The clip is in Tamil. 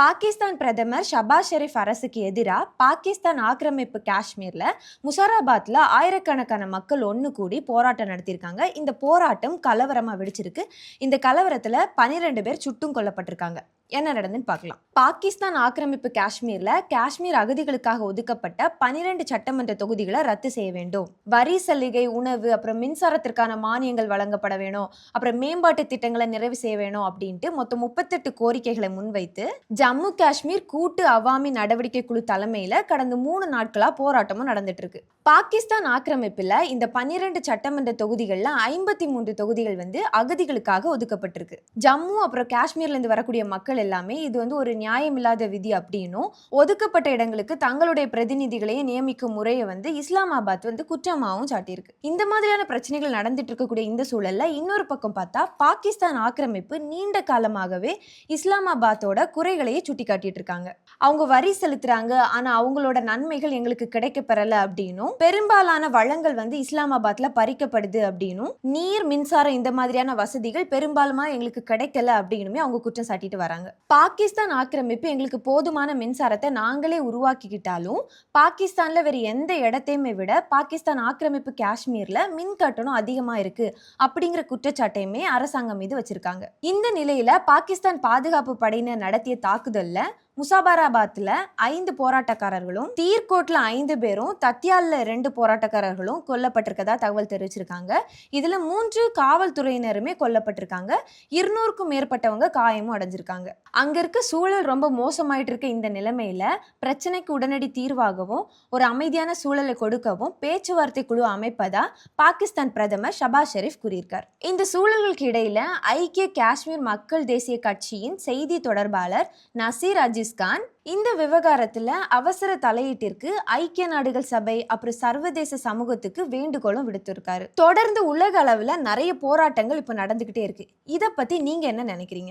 பாகிஸ்தான் பிரதமர் ஷபாஸ் ஷெரீப் அரசுக்கு எதிராக பாகிஸ்தான் ஆக்கிரமிப்பு காஷ்மீரில் முஷாராபாத்தில் ஆயிரக்கணக்கான மக்கள் ஒன்று கூடி போராட்டம் நடத்தியிருக்காங்க. இந்த போராட்டம் கலவரமாக வெடிச்சிருக்கு. இந்த கலவரத்தில் பனிரெண்டு பேர் சுட்டும் கொல்லப்பட்டிருக்காங்க. என்ன நடந்துன்னு பார்க்கலாம். பாகிஸ்தான் ஆக்கிரமிப்பு காஷ்மீர்ல காஷ்மீர் அகதிகளுக்காக ஒதுக்கப்பட்ட பனிரெண்டு சட்டமன்ற தொகுதிகளை ரத்து செய்ய வேண்டும். வரி சலுகை உணவு அப்புறம் மின்சாரத்திற்கான மானியங்கள் வழங்கப்பட வேணும். அப்புறம் மேம்பாட்டு திட்டங்களை நிறைவு செய்ய வேணும் அப்படின்ட்டு மொத்தம் முப்பத்தெட்டு கோரிக்கைகளை முன்வைத்து ஜம்மு காஷ்மீர் கூட்டு அவாமி நடவடிக்கை குழு தலைமையில கடந்த மூணு நாட்களா போராட்டமும் நடந்துட்டு இருக்கு. பாகிஸ்தான் ஆக்கிரமிப்புல இந்த பன்னிரெண்டு சட்டமன்ற தொகுதிகளில் ஐம்பத்தி மூன்று தொகுதிகள் வந்து அகதிகளுக்காக ஒதுக்கப்பட்டிருக்கு. ஜம்மு அப்புறம் காஷ்மீர்ல இருந்து வரக்கூடிய மக்கள் எல்லாமே இது வந்து ஒரு நியாயமில்லாத விதி அப்படின்னும் ஒதுக்கப்பட்ட இடங்களுக்கு தங்களுடைய பிரதிநிதிகளையே நியமிக்கும் முறையை வந்து இஸ்லாமாபாத் வந்து குற்றமாகவும் சாட்டியிருக்கு. இந்த மாதிரியான பிரச்சனைகள் நடந்துட்டு இருக்கக்கூடிய இந்த சூழல்ல இன்னொரு பக்கம் பார்த்தா பாகிஸ்தான் ஆக்கிரமிப்பு நீண்ட காலமாகவே இஸ்லாமாபாத்தோட குறைகளையே சுட்டி காட்டிட்டு இருக்காங்க. அவங்க வரி செலுத்துறாங்க ஆனா அவங்களோட நன்மைகள் எங்களுக்கு கிடைக்க பெறல அப்படின்னும் பெரும்பாலான வளங்கள் வந்து இஸ்லாமாபாத்ல பறிக்கப்படுது அப்படின்னும் நீர் மின்சாரம் இந்த மாதிரியான வசதிகள் பெரும்பாலுமா எங்களுக்கு கிடைக்கல அப்படின்னுமே அவங்க குற்றம் சாட்டிட்டு வராங்க. பாகிஸ்தான் ஆக்கிரமிப்பு எங்களுக்கு போதுமான மின்சாரத்தை நாங்களே உருவாக்கிக்கிட்டாலும் பாகிஸ்தானில் வேற எந்த இடத்தையுமே விட பாகிஸ்தான் ஆக்கிரமிப்பு காஷ்மீரில் மின் கட்டணம் அதிகமாக இருக்குது அப்படிங்கிற குற்றச்சாட்டையுமே அரசாங்கம் மீது வச்சிருக்காங்க. இந்த நிலையில் பாகிஸ்தான் பாதுகாப்பு படையினர் நடத்திய தாக்குதலில் முசாபராபாத்தில் ஐந்து போராட்டக்காரர்களும் தீர்கோட்டில் ஐந்து பேரும் தத்தியாலில் ரெண்டு போராட்டக்காரர்களும் கொல்லப்பட்டிருக்கதா தகவல் தெரிவிச்சிருக்காங்க. இதில் மூன்று காவல்துறையினருமே கொல்லப்பட்டிருக்காங்க. இருநூறுக்கும் மேற்பட்டவங்க காயமும் அடைஞ்சிருக்காங்க. அங்கே இருக்க சூழல் ரொம்ப மோசமாயிட்டு இருக்க இந்த நிலைமையில் பிரச்சனைக்கு உடனடி தீர்வாகவும் ஒரு அமைதியான சூழலை கொடுக்கவும் பேச்சுவார்த்தை குழு அமைப்பதா பாகிஸ்தான் பிரதமர் ஷபாஸ் ஷெரீப் கூறியிருக்கார். இந்த சூழல்களுக்கு இடையில ஐக்கிய காஷ்மீர் மக்கள் தேசிய கட்சியின் செய்தி தொடர்பாளர் நசீர் அஜிஸ் கான் இந்த விவகாரத்துல அவசர தலையீட்டிற்கு ஐக்கிய நாடுகள் சபை அப்புறம் சர்வதேச சமூகத்துக்கு வேண்டுகோளும் விடுத்திருக்காரு. தொடர்ந்து உலக அளவில் நிறைய போராட்டங்கள் இப்ப நடந்துகிட்டே இருக்கு. இத பத்தி நீங்க என்ன நினைக்கிறீங்க?